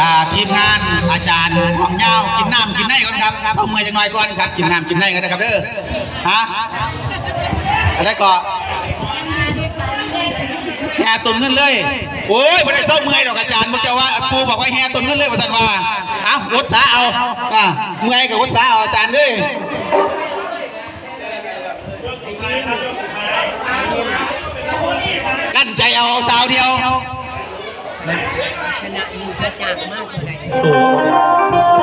อ่าทีมงานอาจารย์ของเงากินน้ำกินได้ก่อนครับเข้าเมื่อยจังหน่อยก่อนครับ กินน้ำกินได้กันนะครับเด้อฮะอะไรก่อนแห่ตุนเงินเลยโอ้ยไม่ได้เศร้าเมื่อยดอกอาจารย์มึงจะว่าปูบอกว่าแห่ตุนเงินเลยว่าสันว่าเอ้ารถสาเอาอะเมื่อยกับรถสาเอาอาจารย์ด้วยกั้นใจเอาสาวเดียว ขณะนี้พระจางมากเท่าไหร่อ่า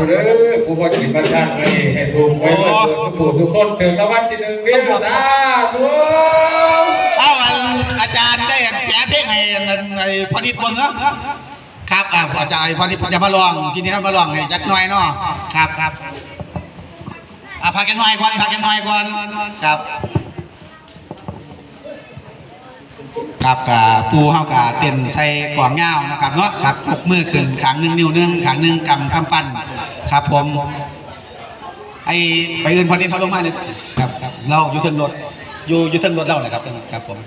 ผู้เด้อผู้บ่กินบัญชาเลยให้ถูกไว้เบิดสุขผู้สุขคนถึงรางวัลที่หนึ่งเด้อสาธุเอาอันอาจารย์ได้แผลเพลงให้อันอันไอ้พอดีเบิ่งเหรอครับอ่าอาจารย์พอดีจะมาลองกินนี่นมาลองให้จักหน่อยเนาะครับครับอะพักกันหน่อยก่อนพักกันหน่อยก่อนครับ ครับกับปูเฮากะเต้นใส่กล่องเงานะครับเนาะครับหกมือขึ้นขางหนึ่งนิ้วหนึ่งขางหนึ่งกำกำปั้นครับผมไอไปอื่นพอดีเขาลงมาเนี่ยครับครับเราอยู่เทิงรถอยู่อยู่เทิงรถเราเลยครับครับผม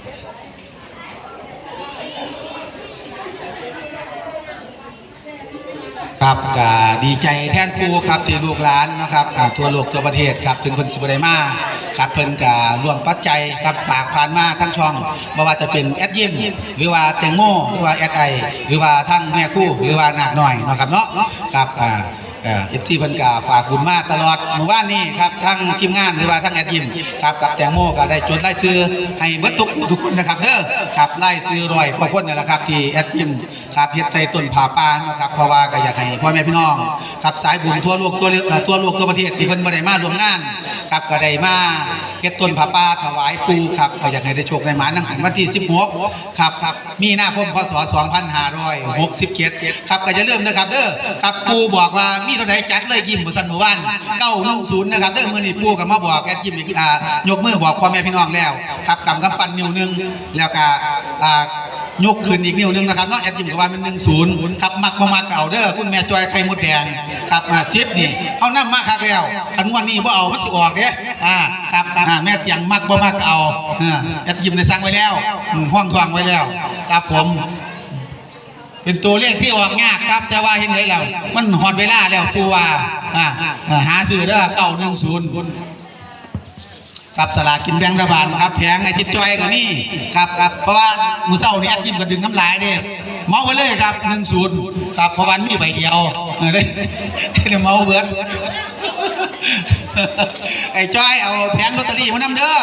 ครับก็ดีใจแทนปูครับที่ลูกหลานนะครับอ่าทั่วโลกทั่วประเทศครับถึงเพิ่นสิบได้มาครับเพิ่นก็ร่วมปัจจัยครับฝากผ่านมาทั้งช่องบ่ว่าจะเป็นแอดยิมหรือว่าแตงโมหรือว่าแอดไอหรือว่าทั้งแม่คู่หรือว่านาคน้อยเนาะครับเนาะครับอ่า เอฟซีพิ่นกาฝากบุญมาตลอดเมื่อวานนี้ครับทั้งทีมงานหรือว่าทั้งแอดยิมครับกับแตงโมก็ได้จดไล่ซื้อให้เบิดทุกทุกคนนะครับเด้อครับไล่ซื้อรอยกว่าคนนี่แหละครับที่แอดยิมครับเฮ็ดใส่ต้นผาปานะครับเพราะว่าก็อยากให้พ่อแม่พี่น้องครับสายบุญทั่วโลกทั่วเอ่อทั่วโลกทั่วประเทศที่เพิ่นบ่ได้มาร่วมงานครับก็ได้มาเฮ็ดต้นผาปาถวายปูครับก็อยากให้ได้โชคได้หมานำกันวันที่ 16ครับครับมีนาคมพศ2567ครับก็อย่าลืมนะครับเด้อครับปูบอกว่ามีเท่าไหร่จัดเลยยิ้มบ่ซั่นเมื่อวาน910นะครับเด้อมื้อนี้ปู่ก็มาบอกแอดยิ้มอ่ายกมือบอกพ่อแม่พี่น้องแล้วครับกำกำปั้นนิ้วหนึงแล้วก็อ่ายกขึ้นอีกนิ้วหนึงนะครับเนาะแอดยิ้มก็ว่ามัน10ครับมักบ่มักก็เอาเด้อคุณแม่จอยไข่มดแดงครับอ่า10นี่เฮาน้ำมากคักแล้วคันวันนี้บ่าเอามันสิออกเด้อ่าครับอ่าแม่เตียงมักบ่มักก็เอาเออแอดยิ้มได้สั่งไว้แล้วห้องทวงไว้แล้วครับผม เป็นตัวเลขที่ออกยากครับ แต่ว่าเห็นไหมแล้ว มันหอดเวลาแล้วปูว่าอ่าหาซื้อเด้เก้าหนึ่งศูนย์ครับสลากินแบ่งรัฐบาลครับแพงไอ้ทิศจอยก็นี่ครับครับเพราะว่ามือเศร้านี่แอดยิ้มก็ดึงน้ำลายเด้เมาไปเลยครับหนึ่งศูนย์ครับเพราะวันมีใบเดียวเออได้ได้เมาเบิดไอ้จ้อยเอาแผงลอตเตอรี่มานำเด้อ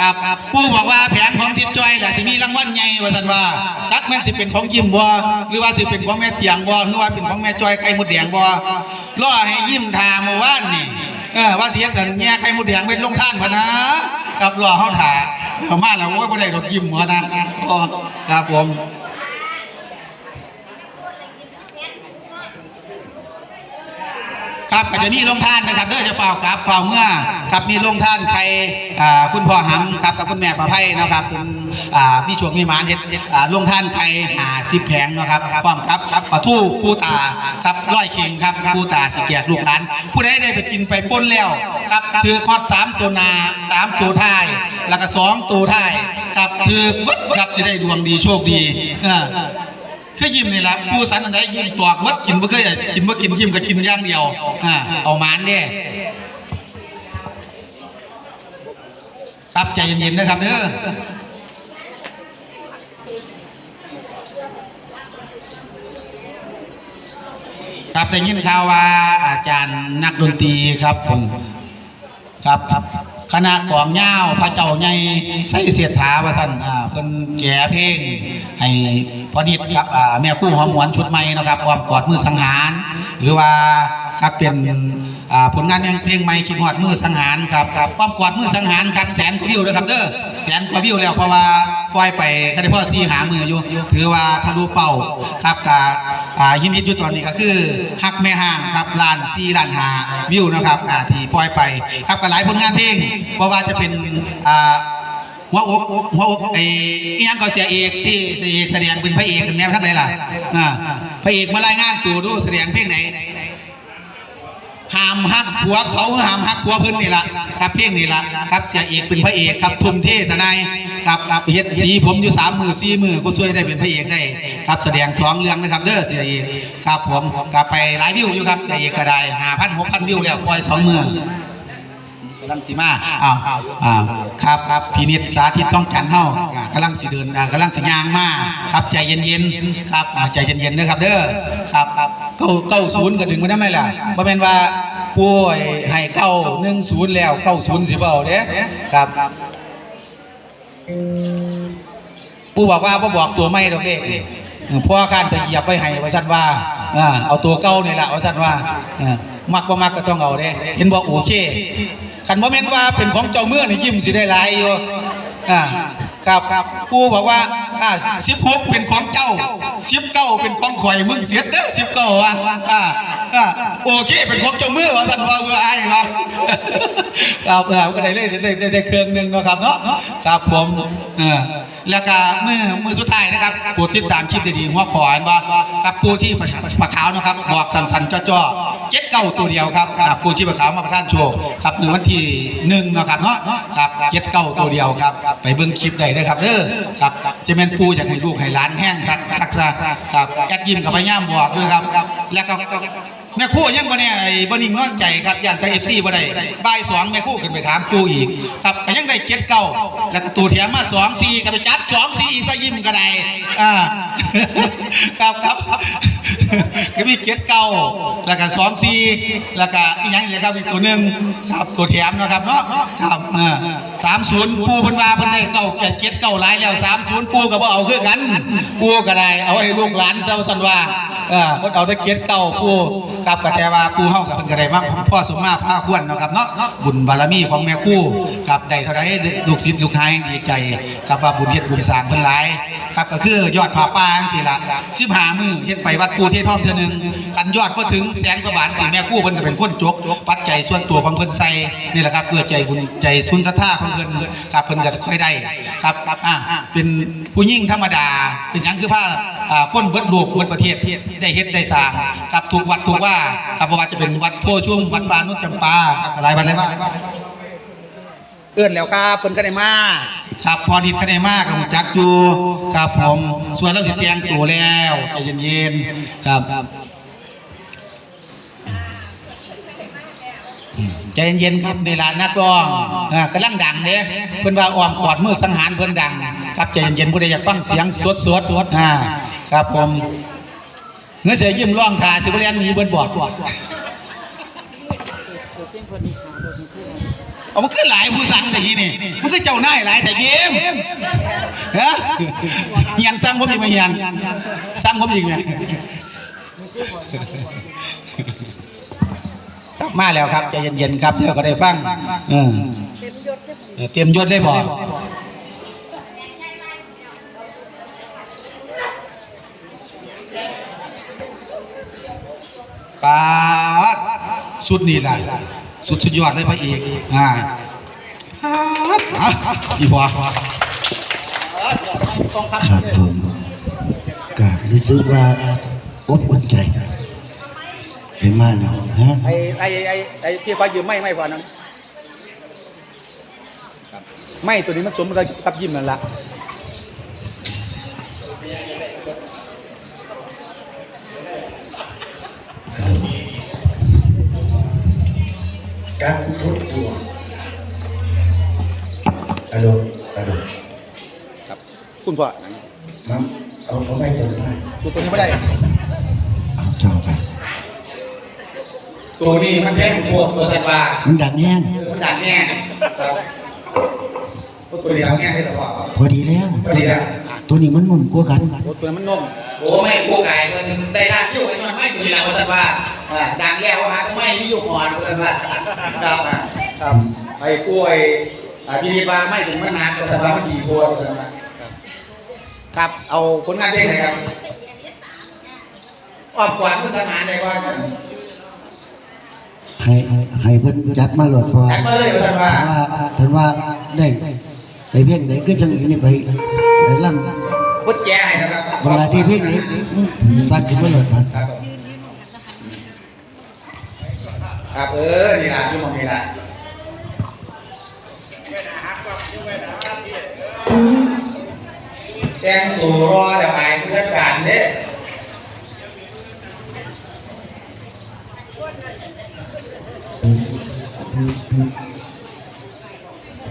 ครับผู้บอกว่าแผงของทิศจ้อยแหละสิมีรางวัลใหญ่ว่าสันว่าจักแม่นสิเป็นของยิ้มบวหรือว่าสิเป็นของแม่เตียงบวหรือว่าเป็นของแม่จ้อยไข่มดแดงบวล่อให้ยิ้มทาเมื่อวานนี่ว่าเทียบกันแง่ไข่มดแดงเป็นลงท่านพะนะครับรอเขาถาเอามาแล้วโอ้ยบ่ได้ดอกยิ้มหัวนะอ๋อครับผม ครับก็จะมีโรงท่านนะครับเด้อจะเฝ้ากราบเฝ้าเมื่อครับมีโรงท่านใครคุณพ่อหำครับกับคุณแม่ประไพนะครับคุณอ่ช่วงมีมานเฮ็ดโรงท่านใครหาสิบแผงนะครับพร้อมครับปะทู่ผู้ตาครับร้อยเข่งครับผู้ตาสิเกียรลูกหลาน ผู้ใดได้ไปกินไปป้นแล้วครับถือคอดสามตัวนาสามตัวท้าย แล้วก็สองตัวท้ายครับคือบึดครับจะได้ดวงดีโชคดีอ่า คือยิ้มนี่แหละผู้สันอันใดยิ้มตอกมัดกินบ่เคยกินบ่กินยิ้มก็กินอย่างเดียวอ่าเอามานเด้ครับใจเย็นๆนะครับเด้อครับได้ยินข่าวว่าอาจารย์นักดนตรีครับผมครับครับ ณะกลองเงาพระเจ้าใหญ่ใส่เสียถาว่าสั่นอ่าเพิ่นแก่เพลงให้พอนิดครับอ่าแม่คู่หอมหวนชุดใหม่นะครับอ้อมกอดมือสังหาร หรือว่าครับเป็นอ่าผลงานเพลงใหม่คิดฮอดมือสังหารครับครับอ้อมกอดมือสังหารครับแสนกว่าวิวนะครับเด้อ สนกว่าวิวแล้วเพราะว่าปล่อยไปก็ได้พ่อซีหามืออยู่ ถือว่าทะลุเป้าครับกาอ่ายินดีอยู่ตอนนี้ก็คือฮักแม่ห้างครับลานซีลานหาวิวนะครับอ่าที่ปล่อยไปครับก็หลายผลงานเพลงเพราะว่าจะเป็นอ่าหัวอกหัวอกไอ้อิหยังก็เสียเอกที่เสียเอกแสดงเป็นพระเอกกันแนวท่านไหนล่ะอ่าพระเอกมารายงานตัวดูแสดงเพลงไหน ห้ามหักผัวเขาห้ามหักผัวเพิ่นนี่ล่ะครับเพลงนี่ล่ะครับเสียเอกเป็นพระเอกครับทุ่มเททนายครับครับเฮ็ดสีผมอยู่สามมือสี่มือก็ช่วยได้เป็นพระเอกได้ครับแสดงสองเรื่องนะครับเด้อเสียเอกครับผมกลับไปหลายวิวอยู่ครับเสียเอกก็ได้หาพันหกพันวิวแล้วปล่อยสองมือ ลังสีมาอ้าวอ้าวครับครับพินิจสาธิตต้องจันทร์เฮาอ่ากำลังสิเดินอ่ากำลังสิย่างมาครับใจเย็นๆครับอ่าใจเย็นๆนะครับ เด้อครับครับเก้าเก้าศูนย์ก็ดึงมาได้ไหมล่ะบ่แม่นว่าผู้ให้เก้าหนึ่งศูนย์แล้วเก้าศูนย์สิบ่เอาเด้ครับผู้บอกว่าบ่บอกตัวไม่ดอกเด้เออพ่อข้านไปเหยียบไปให้ว่าซั่นว่าอ่าเอาตัวเก่านี่แหละว่าซั่นว่าอ่ามักบ่มักก็ต้องเอาเด้เห็นบ่โอเค คันโมเมนต์ว่าเป็นของเจ้าเมื่อนี่ยิ้มสิได้หลายอยู่อ่าครับผู้บอกว่าอ่าสิบหกเป็นของเจ้าสิบเก้าเป็นของข่อยมึงเสียเด้อ19ว่ะอ่า อ่าโอเคเป็นของเจ้ามือว่าซั่นว่าเอออ้ายครับครับครับก็ได้เลยได้ได้เครื่องหนึ่งนะครับเนาะครับผมเออแล้วก็มือมือสุดท้ายนะครับผู้ติดตามคลิปดีๆหัวขอนบ่ครับผู้ที่ประชาประขาวนะครับบอกสันๆจ้อๆเจ็ดเก้าตัวเดียวครับครับผู้ที่ประขาวมาประทานโชคครับในวันที่หนึ่งนะครับเนาะครับเจ็ดเก้าตัวเดียวครับ ไปเบิ่งคลิปได้เด้อครับเด้อครับจะแม่นปู่อยากให้ลูกให้หลานแห้งคักคักซะครับแอดยิ้มกับพยายามบอกด้วยครับ แล้วก็ แม่คู่ยังบ่เนี่ยไอ้บ่นิ่งนอนใจครับย่านไทย FC บ่ได้บ่ายสองแม่คู่ขึ้นไปถามปู่อีก ครับก็ยังได้เจ็ดเก้าแล้วก็ตูแถมมาสองสี่ก็ไปจัดสองสี่อีซะยิ้มก็ได้อ่าครับครับก็มีเจ็ดเก้าแล้วก็สองสี่แล้วก็อีกอย่างนี้ครับอีกตัวหนึ่งครับตัวแถมนะครับเนาะครับอ่าสามศูนย์ปูพิ่นวาพิ่นได้เก้าเจ็ดเจ็ดเก้าหลายแล้วสามศูนย์ปูก็บ่เอาคือกันปูก็ได้เอาให้ลูกหลานเซาซั่นว่าเออเพิ่นเอาแต่เจ็ดเก้าปูครับก็แต่ว่าผู้เฮากับเพิ่นก็ได้มาพ่อสมมาพาควรเนาะครับเนาะบุญบารมีของแม่ครู่ครับได้เท่าใดลูกศิษย์ลูกหายดีใจครับว่าบุญเฮ็ดบุญสร้างเพิ่นหลายครับก็คือยอดผ้าป่าจังซี่ล่ะ15มื้อเฮ็ดไปวัดปู่เทท่องเทื่อนึงคันยอดบ่ถึงแสนกว่าบาทสิแม่คู่เพิ่นก็เป็นคนจกปัจจัยส่วนตัวของเพิ่นใส่นี่แหละครับด้วยใจบุญใจสุนทรธาของเพิ่นครับเพิ่นก็ค่อยได้ครับอ่าเป็นผู้หญิงธรรมดา เป็นหยังคือผ้าอ่าคนเบิดโลกเบิดประเทศได้เฮ็ดได้สร้างครับทุกวัดทุกว่าครับบ่ว่าจะเป็นวัดโพชุ่มวัดปานุจจำปาครับหลายวัดหลายว่าเอื้อนแล้วครับเพิ่นก็ได้มาครับพอนิดก็ได้มาก็รู้จักอยู่ครับผมส่วนเราสิแต่งตัวแล้วใจเย็นๆครับใจเย็นๆครับในร้านนักร้องอ่ากำลังดังเด้เพิ่นว่าอ้อมกอดมือสังหารเพิ่นดัง ครับใจเย็นๆผู้ใดอยากฟังเสียงสดๆสดอ่าครับผม เงื้อเสียยิ้มร้องทาสิบเรียนหนีเบิ่นบอกเอามันคือหลายผู้สั่งแต่ยีนี่ มันคือเจ้าหนายหลายแต่เกมฮะเฮียนสั่งผมอีกไหมเฮียนสั่งผมอีกไหมครับมาแล้วครับใจเย็นๆครับเดี๋ยวก็ได้ฟังเออเออเตรียมยศได้บ่ ปาดสุดนี่ล่ะสุดสุดยอดเลยพระเอกอ่าปาดอะอีบ่ครับผมก็รู้สึกว่าอบอุ่นใจไปมากนะฮะไอ้ไอ้ไอ้ไอ้พี่ฟ้ายืมไม่ไม่พอนั้นไม่ตัวนี้มันสมกับยิ้มนั่นละ การทบทวนอารมณ์อารมณ์ครับ คุณพ่อมัมเอาเอาไม่ตัวมาตัวตัวนี้ไม่ได้เอาต่อไปตัวนี้มันแพงกว่าตัวสัตว์ป่ามันดังแห้งมันดังแง่ครับตัวนี้ดังแง่ได้หรือเปล่าพอดีแล้วพอดีแล้วตัวนี้มันนุ่มกว่ากันตัวนั้นมันนุ่มโอ้ไม่กูไก่มันได้ดังอยู่ไอ้มันไม่ตัวนี้แหละสัตว์ป่า ดังแล้วฮะไม่มีอยู่ก่อนเลยว่าครับครับไอ้กล้วยพี่ดีบาไม่ถึงมันนานตัวสัตว์ป่ามันดีกว่าตัวสัตว์ป่าครับ เอาผลงานเพลงไหนครับอ้อมกวาดมุสมานได้ว่ากันให้ให้เพิ่นจัดมาโหลดพอจัดมาเลยว่าท่านว่าท่านว่าได้ได้เพียงใดก็จังอีนี่ไปไปล่ำพุทธแก่ให้นะครับบางลาที่เพียงนี้อื้อสัตว์ขึ้นมาโหลดมาครับ ครับ เออนี่ละยุ่งมองนี่ละแจ้งตัวรอเดี๋ยวไปผู้จัดการเด้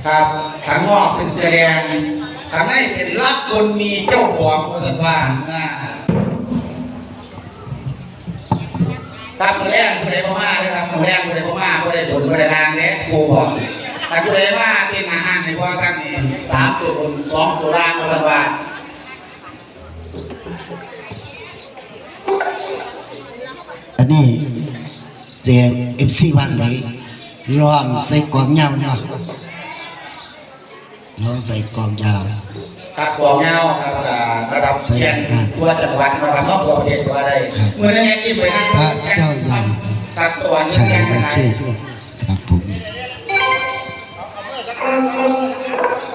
ครับทางนอกเป็นแสดงทางในเป็นรักคนมีเจ้าของว่าสันว่าอ่า ครับมือแรกมือใดพ่อมาเลยครับมือแรกมือใดพ่อมามือใดบนมือใดลางเนี่ยครูบอกแต่มือใดว่าเป็นอาหารในว่ากันสามตัวบนสองตัวล่างมาสันว่าอันนี้เสียเอฟซีบานไหนลองใส่กองยาวเนาะลองใส่กองยาว ครับกองเงาครับอ่าระดับแข่งตัวจังหวัดนะครับนอกตัวประเทศตัวอะไรครับเมื่อนั้นแอดยิมไปนั่งพระเจ้ายังครับสวรรค์ใช่แข่งไม่กันใช่ครับผม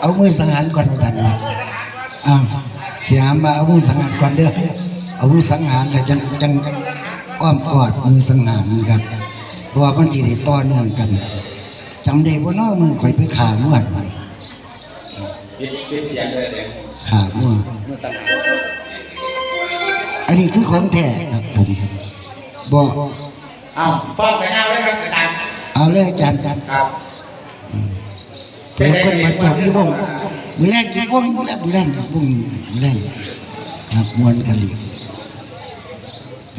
เอามือสังหารก่อนมาสั่นเนาะอ้าวเสียมาเอามือสังหารก่อนเด้อเอามือสังหารแล้วจังจังอ้อมกอดมือสังหารครับเพราะว่ามันสิได้ต่อเนื่องกันจำได้บ่เนาะมือข่อยไปขางวดปิด ปิดเสียงเลยเลยขางวดเมื่อสังหารอันนี้คือของแท้ครับผมบ่เอาฟ้องไปหน้าเลยครับไปตามเอาเลยอาจารย์ครับเดี๋ยวคนมาจับที่บ้งมือแรกกี่บ้งแล้วมือแรกบ้งมือแรกครับมวนกันเลยค